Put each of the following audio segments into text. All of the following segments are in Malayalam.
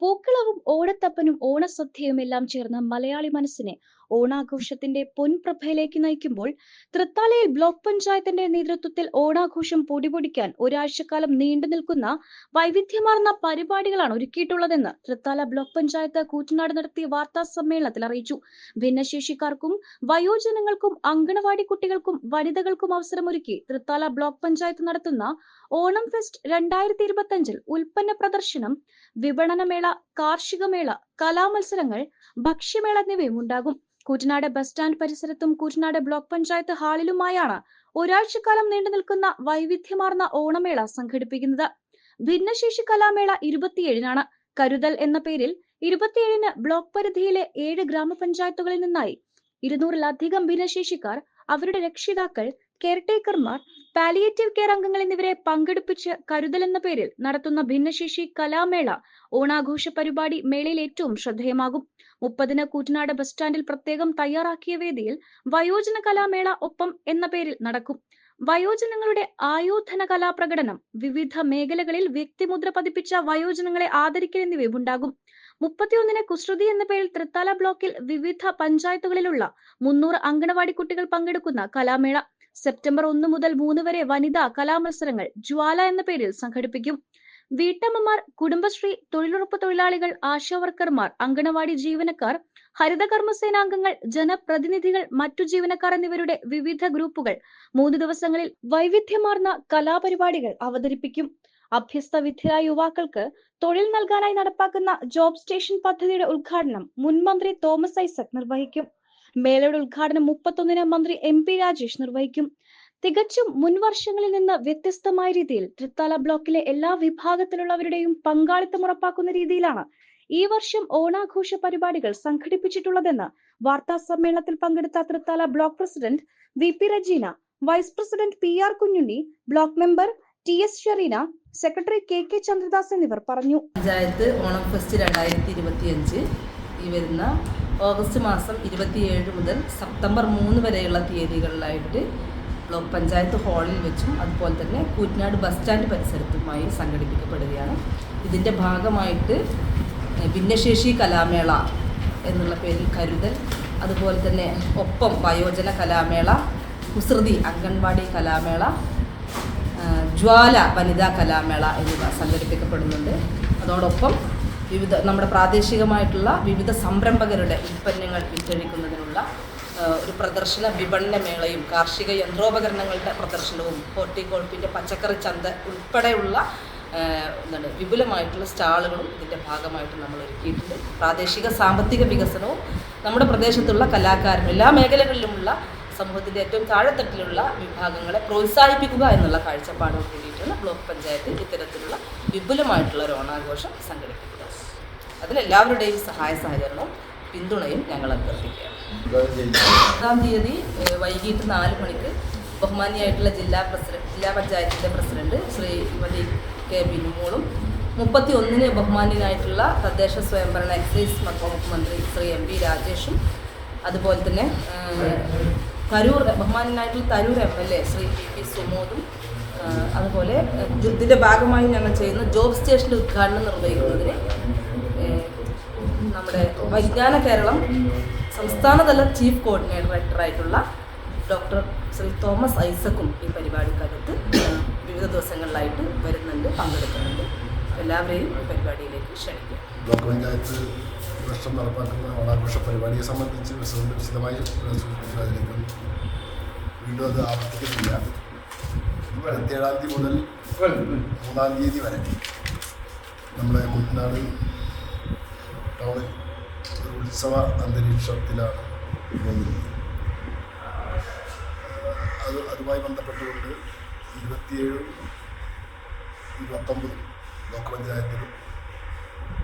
പൂക്കളവും ഓണത്തപ്പനും ഓണസദ്യയും എല്ലാം ചേർന്ന് മലയാളി മനസ്സിനെ ഓണാഘോഷത്തിന്റെ പൊൻപ്രഭയിലേക്ക് നയിക്കുമ്പോൾ തൃത്താലയിൽ ബ്ലോക്ക് പഞ്ചായത്തിന്റെ നേതൃത്വത്തിൽ ഓണാഘോഷം പൊടിപൊടിക്കാൻ ഒരാഴ്ചക്കാലം നീണ്ടു നിൽക്കുന്ന വൈവിധ്യമാർന്ന പരിപാടികളാണ് ഒരുക്കിയിട്ടുള്ളതെന്ന് തൃത്താല ബ്ലോക്ക് പഞ്ചായത്ത് കൂറ്റനാട് നടത്തിയ വാർത്താ സമ്മേളനത്തിൽ അറിയിച്ചു. ഭിന്നശേഷിക്കാർക്കും വയോജനങ്ങൾക്കും അങ്കണവാടി കുട്ടികൾക്കും വനിതകൾക്കും അവസരമൊരുക്കി തൃത്താല ബ്ലോക്ക് പഞ്ചായത്ത് നടത്തുന്ന ഓണം ഫെസ്റ്റ് രണ്ടായിരത്തി ഇരുപത്തി അഞ്ചിൽ ഉൽപ്പന്ന പ്രദർശനം വിപണനമേള കാർഷികമേള കലാമത്സരങ്ങൾ ഭക്ഷ്യമേള എന്നിവയും ഉണ്ടാകും കൂറ്റനാട് ബസ് സ്റ്റാൻഡ് പരിസരത്തും കൂറ്റനാട് ബ്ലോക്ക് പഞ്ചായത്ത് ഹാളിലുമായാണ് ഒരാഴ്ചക്കാലം നീണ്ടു നിൽക്കുന്ന വൈവിധ്യമാർന്ന ഓണമേള സംഘടിപ്പിക്കുന്നത്. ഭിന്നശേഷി കലാമേള ഇരുപത്തിയേഴിനാണ്. കരുതൽ എന്ന പേരിൽ ഇരുപത്തിയേഴിന് ബ്ലോക്ക് പരിധിയിലെ ഏഴ് ഗ്രാമപഞ്ചായത്തുകളിൽ നിന്നായി ഇരുന്നൂറിലധികം ഭിന്നശേഷിക്കാർ അവരുടെ രക്ഷിതാക്കൾ കെയർടേക്കർമാർ പാലിയേറ്റീവ് കെയർ അംഗങ്ങൾ എന്നിവരെ പങ്കെടുപ്പിച്ച് കരുതൽ എന്ന പേരിൽ നടത്തുന്ന ഭിന്നശേഷി കലാമേള ഓണാഘോഷ പരിപാടി മേളയിൽ ഏറ്റവും ശ്രദ്ധേയമാകും. മുപ്പതിന് കൂറ്റനാട് ബസ് സ്റ്റാൻഡിൽ പ്രത്യേകം തയ്യാറാക്കിയ വേദിയിൽ വയോജന കലാമേള ഒപ്പം എന്ന പേരിൽ നടക്കും. വയോജനങ്ങളുടെ ആയോധന കലാപ്രകടനം വിവിധ മേഖലകളിൽ വ്യക്തിമുദ്ര പതിപ്പിച്ച വയോജനങ്ങളെ ആദരിക്കൽ എന്നിവയും ഉണ്ടാകും. മുപ്പത്തിയൊന്നിന് കുസൃതി എന്ന പേരിൽ തൃത്താല ബ്ലോക്കിൽ വിവിധ പഞ്ചായത്തുകളിലുള്ള മുന്നൂറ് അങ്കണവാടി കുട്ടികൾ പങ്കെടുക്കുന്ന കലാമേള സെപ്റ്റംബർ ഒന്ന് മുതൽ മൂന്ന് വരെ വനിതാ കലാമത്സരങ്ങൾ ജ്വാല എന്ന പേരിൽ സംഘടിപ്പിക്കും. വീട്ടമ്മമാർ കുടുംബശ്രീ തൊഴിലുറപ്പ് തൊഴിലാളികൾ ആശാവർക്കർമാർ അങ്കണവാടി ജീവനക്കാർ ഹരിതകർമ്മസേനാംഗങ്ങൾ ജനപ്രതിനിധികൾ മറ്റു ജീവനക്കാർ എന്നിവരുടെ വിവിധ ഗ്രൂപ്പുകൾ മൂന്ന് ദിവസങ്ങളിൽ വൈവിധ്യമാർന്ന കലാപരിപാടികൾ അവതരിപ്പിക്കും. അഭ്യസ്ത വിദ്യരായ യുവാക്കൾക്ക് തൊഴിൽ നൽകാനായി നടപ്പാക്കുന്ന ജോബ് സ്റ്റേഷൻ പദ്ധതിയുടെ ഉദ്ഘാടനം മുൻ മന്ത്രി തോമസ് ഐസക് നിർവഹിക്കും. മേളയുടെ ഉദ്ഘാടനം മുപ്പത്തൊന്നിന് മന്ത്രി എം പി രാജേഷ് നിർവഹിക്കും. തികച്ചും മുൻവർഷങ്ങളിൽ നിന്ന് വ്യത്യസ്തമായ രീതിയിൽ തൃത്താല ബ്ലോക്കിലെ എല്ലാ വിഭാഗത്തിലുള്ളവരുടെയും പങ്കാളിത്തം ഉറപ്പാക്കുന്ന രീതിയിലാണ് ഈ വർഷം ഓണാഘോഷ പരിപാടികൾ സംഘടിപ്പിച്ചിട്ടുള്ളതെന്ന് വാർത്താ സമ്മേളനത്തിൽ പങ്കെടുത്ത Thrithala block president V P Rajeena vice president P R Kunhunni block member T S Shereena secretary K K Chandradas എന്നിവർ പറഞ്ഞു. പഞ്ചായത്ത് ഓണം ഫെസ്റ്റ് രണ്ടായിരത്തി ഇരുപത്തിയഞ്ച് ഈ വരുന്ന ഓഗസ്റ്റ് മാസം ഇരുപത്തിയേഴ് മുതൽ സെപ്റ്റംബർ മൂന്ന് വരെയുള്ള തീയതികളിലായിട്ട് ബ്ലോക്ക് പഞ്ചായത്ത് ഹാളിൽ വെച്ചും അതുപോലെ തന്നെ കൂറ്റനാട് ബസ് സ്റ്റാൻഡ് പരിസരത്തുമായി സംഘടിപ്പിക്കപ്പെടുകയാണ്. ഇതിന്റെ ഭാഗമായിട്ട് ഭിന്നശേഷി കലാമേള എന്നുള്ള പേരിൽ കരുതൽ അതുപോലെ തന്നെ ഒപ്പം വയോജന കലാമേള കുസൃതി അംഗൻവാടി കലാമേള ജ്വാല വനിതാ കലാമേള എന്നിവ സംഘടിപ്പിക്കപ്പെടുന്നുണ്ട്. അതോടൊപ്പം വിവിധ നമ്മുടെ പ്രാദേശികമായിട്ടുള്ള വിവിധ സംരംഭകരുടെ ഉൽപ്പന്നങ്ങൾ വിറ്റഴിക്കുന്നതിനുള്ള ഒരു പ്രദർശന വിപണന മേളയും കാർഷിക യന്ത്രോപകരണങ്ങളുടെ പ്രദർശനവും ഹോർട്ടികോൾപ്പിന്റെ പച്ചക്കറി ചന്ത ഉൾപ്പെടെയുള്ള എന്താണ് വിപുലമായിട്ടുള്ള സ്റ്റാളുകളും ഇതിന്റെ ഭാഗമായിട്ട് നമ്മൾ ഒരുക്കിയിട്ടുണ്ട്. പ്രാദേശിക സാമ്പത്തിക വികസനവും നമ്മുടെ പ്രദേശത്തുള്ള കലാകാരനും എല്ലാ മേഖലകളിലുമുള്ള സമൂഹത്തിന്റെ ഏറ്റവും താഴെത്തട്ടിലുള്ള വിഭാഗങ്ങളെ പ്രോത്സാഹിപ്പിക്കുക എന്നുള്ള കാഴ്ചപ്പാടോട് കൂടിയിട്ടാണ് ബ്ലോക്ക് പഞ്ചായത്ത് ഇത്തരത്തിലുള്ള വിപുലമായിട്ടുള്ള ഒരു ഓണാഘോഷം സംഘടിപ്പിക്കുന്നത്. അതിലെല്ലാവരുടെയും സഹായ സഹകരണവും പിന്തുണയും ഞങ്ങൾ അഭ്യർത്ഥിക്കുകയാണ്. പത്താം തീയതി വൈകിട്ട് നാല് മണിക്ക് ബഹുമാനിയായിട്ടുള്ള ജില്ലാ പ്രസിഡന്റ് ജില്ലാ പഞ്ചായത്തിന്റെ പ്രസിഡന്റ് ശ്രീമതി കെ ബിനുമോളും മുപ്പത്തി ഒന്നിന് ബഹുമാന്യനായിട്ടുള്ള തദ്ദേശ സ്വയംഭരണ എക്സൈസ് വകുപ്പ് മന്ത്രി ശ്രീ എം പി രാജേഷും അതുപോലെ തന്നെ Tharoor ബഹുമാന്യനായിട്ടുള്ള Tharoor M L A Shri P P സുമോദും അതുപോലെ ഇതിന്റെ ഭാഗമായി ഞങ്ങൾ ചെയ്യുന്ന ജോബ് സ്റ്റേഷന്റെ ഉദ്ഘാടനം നിർവഹിക്കുന്നതിന് നമ്മുടെ വിജ്ഞാന കേരളം സംസ്ഥാനതല ചീഫ് കോർഡിനേറ്റർ ആയിട്ടുള്ള ഡോക്ടർ ശ്രീ തോമസ് ഐസക്കും ഈ പരിപാടിക്കകത്ത് വിവിധ ദിവസങ്ങളിലായിട്ട് വരുന്നുണ്ട് പങ്കെടുക്കുന്നുണ്ട്. എല്ലാവരെയും പരിപാടിയിലേക്ക് ക്ഷണിക്കുക ബ്ലോക്ക് പഞ്ചായത്ത് വർഷം നടപ്പാക്കുന്ന ഓണാഘോഷ പരിപാടിയെ സംബന്ധിച്ച് വിശദമായി വീണ്ടും അത് ആവർത്തിക്കുന്നില്ല. ഇരുപത്തിയേഴാം തീയതി മുതൽ മൂന്നാം തീയതി വരെ നമ്മുടെ കുട്ടനാട് ടൗണിൽ ഒരു ഉത്സവ അന്തരീക്ഷത്തിലാണ് പോകുന്നത് അത് അതുമായി ബന്ധപ്പെട്ടുകൊണ്ട് ഇരുപത്തിയേഴും ഇരുപത്തൊമ്പതും ബ്ലോക്ക് പഞ്ചായത്തിലും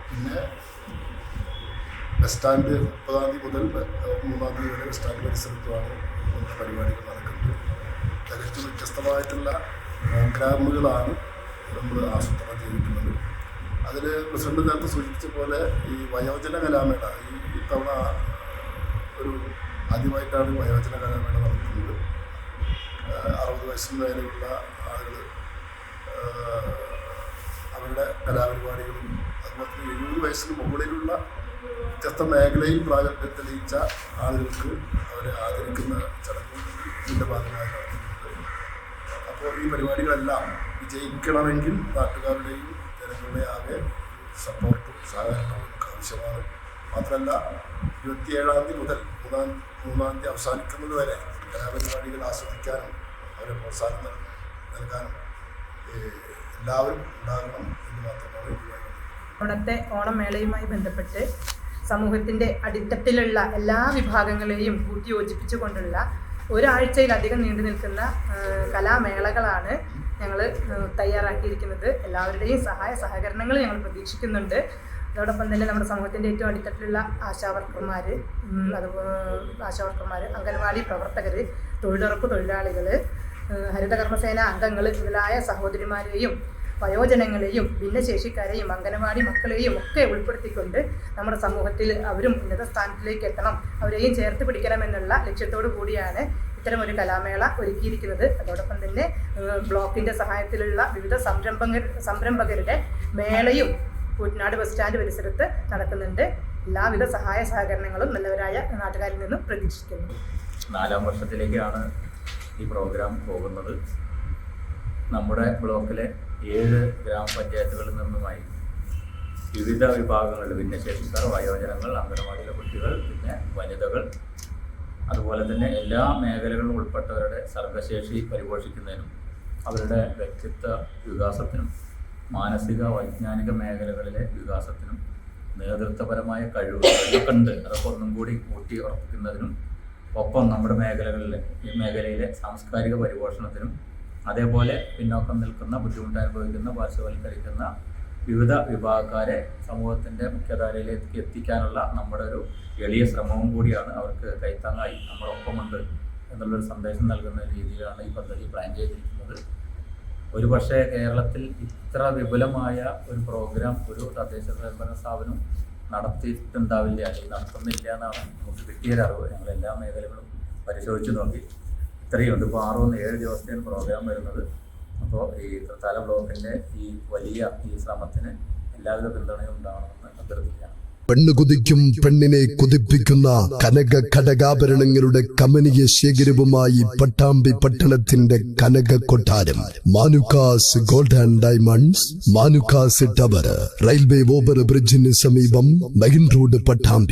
പിന്നെ ബസ് സ്റ്റാൻഡ് മുപ്പതാം തീയതി മുതൽ മൂന്നാം തീയതി വരെ ബസ് സ്റ്റാൻഡ് പരിസരത്തുമാണ് പരിപാടികൾ നടക്കുന്നത്. തികച്ചും വ്യത്യസ്തമായിട്ടുള്ള പ്രോഗ്രാമുകളാണ് നമ്മൾ ആസൂത്രണം ചെയ്തിട്ടുള്ളത്. അതിൽ പ്രസിഡന്റ് നേരത്തെ സൂചിപ്പിച്ച പോലെ ഈ വയോജന കലാമേള ഈ ഇത്തവണ ഒരു ആദ്യമായിട്ടാണ് വയോജന കലാമേള നടത്തുന്നത് അറുപത് വയസ്സിന് മേലെയുള്ള ആളുകൾ അവരുടെ കലാപരിപാടികളും അതുപോലെ തന്നെ എഴുപത് വയസ്സിന് മുകളിലുള്ള വ്യത്യസ്ത മേഖലയിൽ പ്രാഗൽഭ്യം തെളിയിച്ച ആളുകൾക്ക് അവരെ ആദരിക്കുന്ന ചടങ്ങ് ഇതിന്റെ ഭാഗമായി നടത്തുന്നുണ്ട് അപ്പോൾ ഈ പരിപാടികളെല്ലാം വിജയിക്കണമെങ്കിൽ നാട്ടുകാരുടെയും ജനങ്ങളുടെയും ആകെ സപ്പോർട്ടും സഹകരണവും നമുക്ക് ആവശ്യമാണ് മാത്രമല്ല ഇരുപത്തിയേഴാം തീയതി മുതൽ മൂന്നാം മൂന്നാം തീയതി അവസാനിക്കുന്നത് വരെ കലാപരിപാടികൾ ആസ്വദിക്കാനും അവരെ പ്രോത്സാഹനം നൽ- നൽകാനും എല്ലാവരും ഉണ്ടാകണം എന്ന് മാത്രമാണ് ഇതുമായി ഓണമേളയുമായി ബന്ധപ്പെട്ട് സമൂഹത്തിന്റെ അടിത്തട്ടിലുള്ള എല്ലാ വിഭാഗങ്ങളെയും കൂട്ടിയോജിപ്പിച്ചുകൊണ്ടുള്ള ഒരാഴ്ചയിലധികം നീണ്ടു നിൽക്കുന്ന കലാമേളകളാണ് ഞങ്ങൾ തയ്യാറാക്കിയിരിക്കുന്നത്. എല്ലാവരുടെയും സഹായ സഹകരണങ്ങൾ ഞങ്ങൾ പ്രതീക്ഷിക്കുന്നുണ്ട്. അതോടൊപ്പം തന്നെ നമ്മുടെ സമൂഹത്തിന്റെ ഏറ്റവും അടിത്തട്ടിലുള്ള ആശാവർക്കർമാർ അതുപോലെ ആശാവർക്കർമാർ അംഗൻവാടി പ്രവർത്തകർ തൊഴിലുറപ്പ് തൊഴിലാളികൾ ഹരിതകർമ്മസേന അംഗങ്ങൾ മുതലായ സഹോദരിമാരെയും വയോജനങ്ങളെയും ഭിന്നശേഷിക്കാരെയും അംഗനവാടി മക്കളെയും ഒക്കെ ഉൾപ്പെടുത്തിക്കൊണ്ട് നമ്മുടെ സമൂഹത്തിൽ അവരും ഉന്നത സ്ഥാനത്തിലേക്ക് എത്തണം. അവരെയും ചേർത്ത് പിടിക്കണമെന്നുള്ള ലക്ഷ്യത്തോടു കൂടിയാണ് ഇത്തരം ഒരു കലാമേള ഒരുക്കിയിരിക്കുന്നത്. അതോടൊപ്പം തന്നെ ബ്ലോക്കിന്റെ സഹായത്തിലുള്ള വിവിധ സംരംഭങ്ങൾ സംരംഭകരുടെ മേളയും കൂറ്റനാട് ബസ് സ്റ്റാൻഡ് പരിസരത്ത് നടക്കുന്നുണ്ട്. എല്ലാവിധ സഹായ സഹകരണങ്ങളും നല്ലവരായ നാട്ടുകാരിൽ നിന്നും പ്രതീക്ഷിക്കുന്നു. നാലാം വർഷത്തിലേക്കാണ് ഈ പ്രോഗ്രാം പോകുന്നത്. നമ്മുടെ ബ്ലോക്കിലെ ഏഴ് ഗ്രാമപഞ്ചായത്തുകളിൽ നിന്നുമായി വിവിധ വിഭാഗങ്ങളിൽ ഭിന്നശേഷിക്കാർ വയോജനങ്ങൾ അംഗനവാടിയിലെ കുട്ടികൾ പിന്നെ വനിതകൾ അതുപോലെ തന്നെ എല്ലാ മേഖലകളിലും ഉൾപ്പെട്ടവരുടെ സർഗശേഷി പരിപോഷിക്കുന്നതിനും അവരുടെ വ്യക്തിത്വ വികാസത്തിനും മാനസിക വൈജ്ഞാനിക മേഖലകളിലെ വികാസത്തിനും നേതൃത്വപരമായ കഴിവുകൾ ഉണ്ട്. അതൊക്കെ ഒന്നും കൂടി ഊട്ടി ഉറപ്പിക്കുന്നതിനും ഒപ്പം നമ്മുടെ മേഖലകളിലെ ഈ മേഖലയിലെ സാംസ്കാരിക പരിപോഷണത്തിനും അതേപോലെ പിന്നോക്കം നിൽക്കുന്ന ബുദ്ധിമുട്ട് അനുഭവിക്കുന്ന പാർശ്വവൽക്കരിക്കുന്ന വിവിധ വിഭാഗക്കാരെ സമൂഹത്തിന്റെ മുഖ്യധാരയിലേക്ക് എത്തിക്കാനുള്ള നമ്മുടെ ഒരു എളിയ ശ്രമവും കൂടിയാണ് അവർക്ക് കൈത്താങ്ങായി നമ്മളൊപ്പമുണ്ട് എന്നുള്ളൊരു സന്ദേശം നൽകുന്ന രീതിയിലാണ് ഈ പദ്ധതി പ്ലാൻ ചെയ്തിരിക്കുന്നത്. ഒരു പക്ഷേ കേരളത്തിൽ ഇത്ര വിപുലമായ ഒരു പ്രോഗ്രാം ഒരു തദ്ദേശ സ്വയംഭരണ സ്ഥാപനം നടത്തിയിട്ടുണ്ടാവില്ല അല്ലെങ്കിൽ നടത്തുന്നില്ല എന്നാണ് നമുക്ക് കിട്ടിയൊരു അറിവ്. ഞങ്ങൾ എല്ലാ മേഖലകളും പരിശോധിച്ച് നോക്കി. ഇത്രയുണ്ട് ഇപ്പോൾ ആറോ ഏഴ് ദിവസത്തെയാണ് പ്രോഗ്രാം വരുന്നത്. അപ്പോൾ ഈ തൃത്താല ബ്ലോക്കിന്റെ ഈ വലിയ ഈ ശ്രമത്തിന് എല്ലാവിധ പിന്തുണയും ഉണ്ടാവണമെന്ന് അഭ്യർത്ഥിക്കുകയാണ്. പെണ്ണ് കുതിക്കും പെണ്ണിനെ കുതിപ്പിക്കുന്ന കനക ഘടകാഭരണങ്ങളുടെ കമനീയ ശേഖരവുമായി പട്ടാമ്പി പട്ടണത്തിന്റെ കനക കൊട്ടാരം. Manukkas gold and diamonds Manukkas tower railway over ബ്രിഡ്ജിന് സമീപം മെയിൻ റോഡ് പട്ടാമ്പി.